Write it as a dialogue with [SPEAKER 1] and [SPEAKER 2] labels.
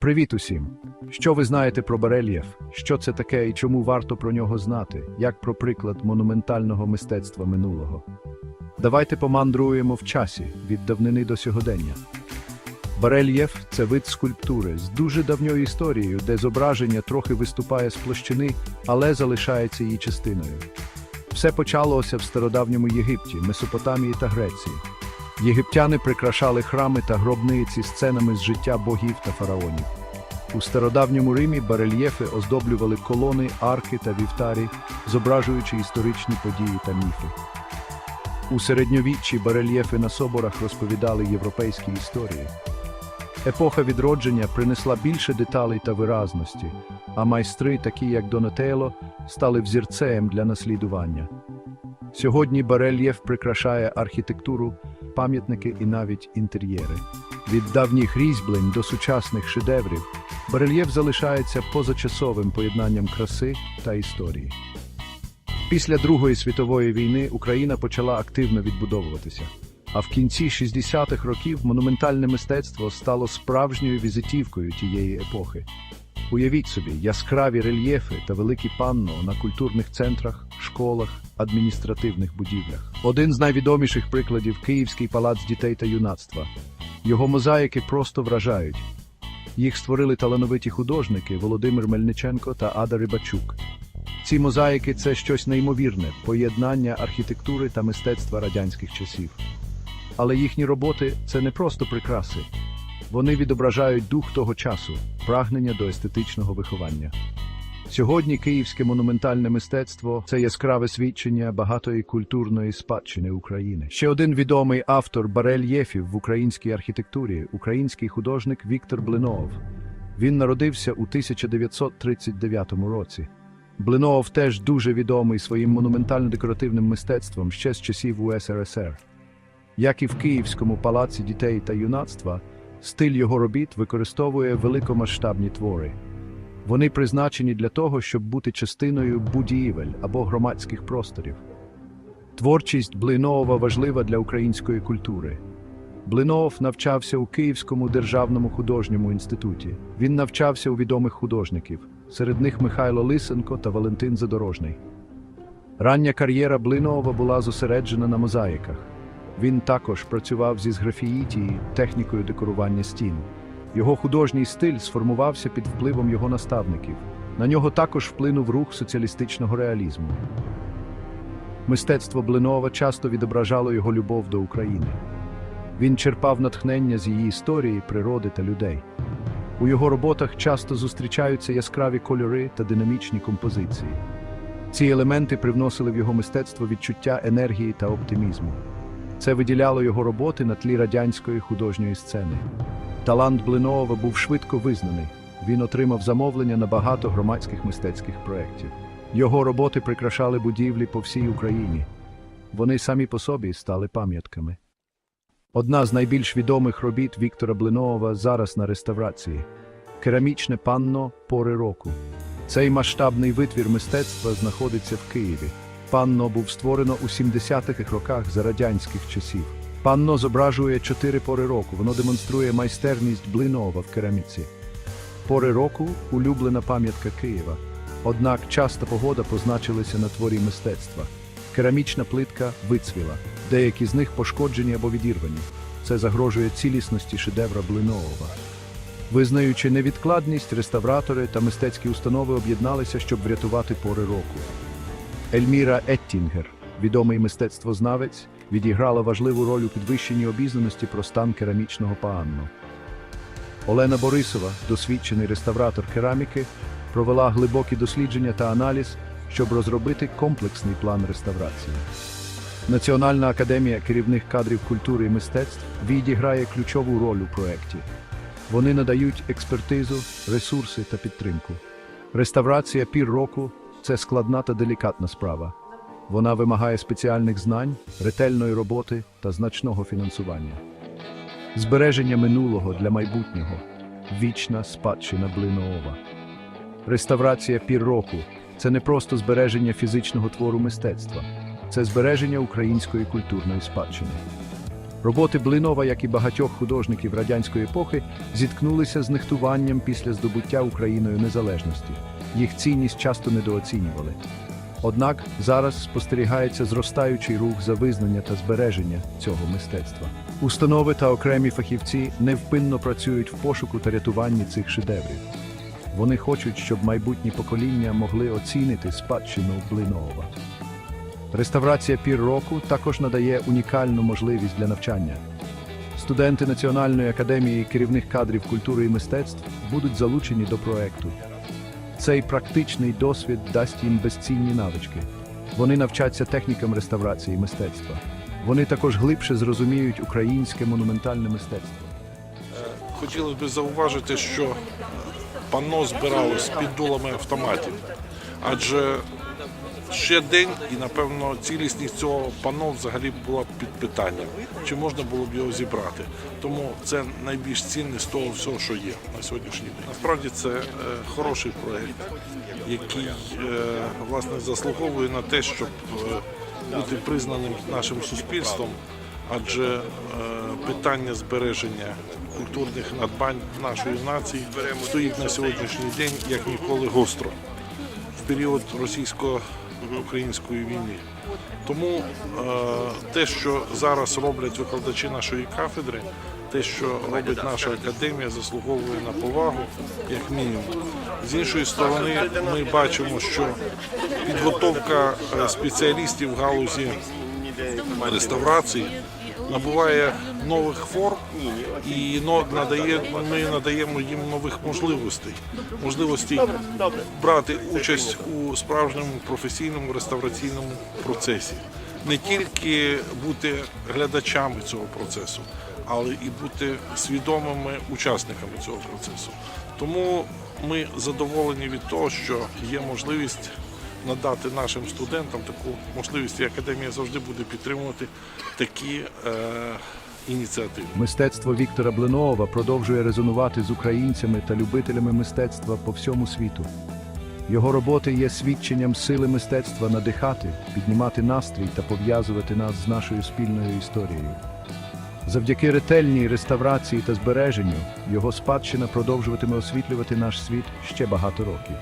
[SPEAKER 1] Привіт усім! Що ви знаєте про барельєф? Що це таке і чому варто про нього знати, як про приклад монументального мистецтва минулого? Давайте помандруємо в часі від давнини до сьогодення. Барельєф це вид скульптури з дуже давньою історією, де зображення трохи виступає з площини, але залишається її частиною. Все почалося в стародавньому Єгипті, Месопотамії та Греції. Єгиптяни прикрашали храми та гробниці сценами з життя богів та фараонів. У стародавньому Римі барельєфи оздоблювали колони, арки та вівтарі, зображуючи історичні події та міфи. У середньовіччі барельєфи на соборах розповідали європейські історії. Епоха відродження принесла більше деталей та виразності, а майстри, такі як Донателло, стали взірцеєм для наслідування. Сьогодні барельєф прикрашає архітектуру, пам'ятники і навіть інтер'єри. Від давніх різьблень до сучасних шедеврів барельєф залишається позачасовим поєднанням краси та історії. Після Другої світової війни Україна почала активно відбудовуватися. А в кінці 60-х років монументальне мистецтво стало справжньою візитівкою тієї епохи. Уявіть собі, яскраві рельєфи та великі панно на культурних центрах, школах, адміністративних будівлях. Один з найвідоміших прикладів Київський палац дітей та юнацтва. Його мозаїки просто вражають. Їх створили талановиті художники Володимир Мельниченко та Ада Рибачук. Ці мозаїки це щось неймовірне, поєднання архітектури та мистецтва радянських часів. Але їхні роботи це не просто прикраси. Вони відображають дух того часу, прагнення до естетичного виховання. Сьогодні київське монументальне мистецтво це яскраве свідчення багатої культурної спадщини України. Ще один відомий автор барельєфів в українській архітектурі український художник Віктор Блинов. Він народився у 1939 році. Блинов теж дуже відомий своїм монументально-декоративним мистецтвом ще з часів УСРСР. Як і в Київському палаці дітей та юнацтва, стиль його робіт використовує великомасштабні твори. Вони призначені для того, щоб бути частиною будівель або громадських просторів. Творчість Блинова важлива для української культури. Блинов навчався у Київському державному художньому інституті. Він навчався у відомих художників, серед них Михайло Лисенко та Валентин Задорожний. Рання кар'єра Блинова була зосереджена на мозаїках. Він також працював зі зграфіїтії, технікою декорування стін. Його художній стиль сформувався під впливом його наставників. На нього також вплинув рух соціалістичного реалізму. Мистецтво Блинова часто відображало його любов до України. Він черпав натхнення з її історії, природи та людей. У його роботах часто зустрічаються яскраві кольори та динамічні композиції. Ці елементи привносили в його мистецтво відчуття енергії та оптимізму. Це виділяло його роботи на тлі радянської художньої сцени. Талант Блинова був швидко визнаний. Він отримав замовлення на багато громадських мистецьких проєктів. Його роботи прикрашали будівлі по всій Україні. Вони самі по собі стали пам'ятками. Одна з найбільш відомих робіт Віктора Блинова зараз на реставрації керамічне панно пори року. Цей масштабний витвір мистецтва знаходиться в Києві. Панно був створено у 70-х роках за радянських часів. Панно зображує чотири пори року. Воно демонструє майстерність Блинова в кераміці. Пори року улюблена пам'ятка Києва. Однак часто погода позначилася на творі мистецтва. Керамічна плитка вицвіла, деякі з них пошкоджені або відірвані. Це загрожує цілісності шедевра Блинова. Визнаючи невідкладність, реставратори та мистецькі установи об'єдналися, щоб врятувати пори року. Ельміра Еттінгер, відомий мистецтвознавець, відіграла важливу роль у підвищенні обізнаності про стан керамічного паанну. Олена Борисова, досвідчений реставратор кераміки, провела глибокі дослідження та аналіз, щоб розробити комплексний план реставрації. Національна академія керівних кадрів культури і мистецтв відіграє ключову роль у проєкті. Вони надають експертизу, ресурси та підтримку. Реставрація пір року це складна та делікатна справа. Вона вимагає спеціальних знань, ретельної роботи та значного фінансування. Збереження минулого для майбутнього вічна спадщина Блиноова. Реставрація пір року це не просто збереження фізичного твору мистецтва, це збереження української культурної спадщини. Роботи Блинова, як і багатьох художників радянської епохи, зіткнулися з нехтуванням після здобуття Україною незалежності. Їх цінність часто недооцінювали. Однак зараз спостерігається зростаючий рух за визнання та збереження цього мистецтва. Установи та окремі фахівці невпинно працюють в пошуку та рятуванні цих шедеврів. Вони хочуть, щоб майбутні покоління могли оцінити спадщину Блинова. Реставрація пір року також надає унікальну можливість для навчання. Студенти Національної академії керівних кадрів культури і мистецтв будуть залучені до проекту. Цей практичний досвід дасть їм безцінні навички. Вони навчаться технікам реставрації мистецтва. Вони також глибше зрозуміють українське монументальне мистецтво.
[SPEAKER 2] Хотілося б зауважити, що панно збиралось під дулами автоматів, адже ще день і, напевно, цілісність цього панно взагалі була під питанням, чи можна було б його зібрати. Тому це найбільш цінне з того всього, що є на сьогоднішній день. Насправді це е, хороший проєкт, який е, власне заслуговує на те, щоб е, бути признаним нашим суспільством адже е, питання збереження культурних надбань нашої нації стоїть на сьогоднішній день як ніколи гостро в період російсько-української війни. Тому е, те, що зараз роблять викладачі нашої кафедри, те, що робить наша академія, заслуговує на повагу, як мінімум. З іншої сторони, ми бачимо, що підготовка е, спеціалістів в галузі реставрації набуває нових форм і надає, ми надаємо їм нових можливостей. Можливостей брати участь у справжньому професійному реставраційному процесі. Не тільки бути глядачами цього процесу, але і бути свідомими учасниками цього процесу. Тому ми задоволені від того, що є можливість надати нашим студентам таку можливість, і академія завжди буде підтримувати такі е, ініціативи.
[SPEAKER 1] Мистецтво Віктора Блинова продовжує резонувати з українцями та любителями мистецтва по всьому світу. Його роботи є свідченням сили мистецтва надихати, піднімати настрій та пов'язувати нас з нашою спільною історією. Завдяки ретельній реставрації та збереженню його спадщина продовжуватиме освітлювати наш світ ще багато років.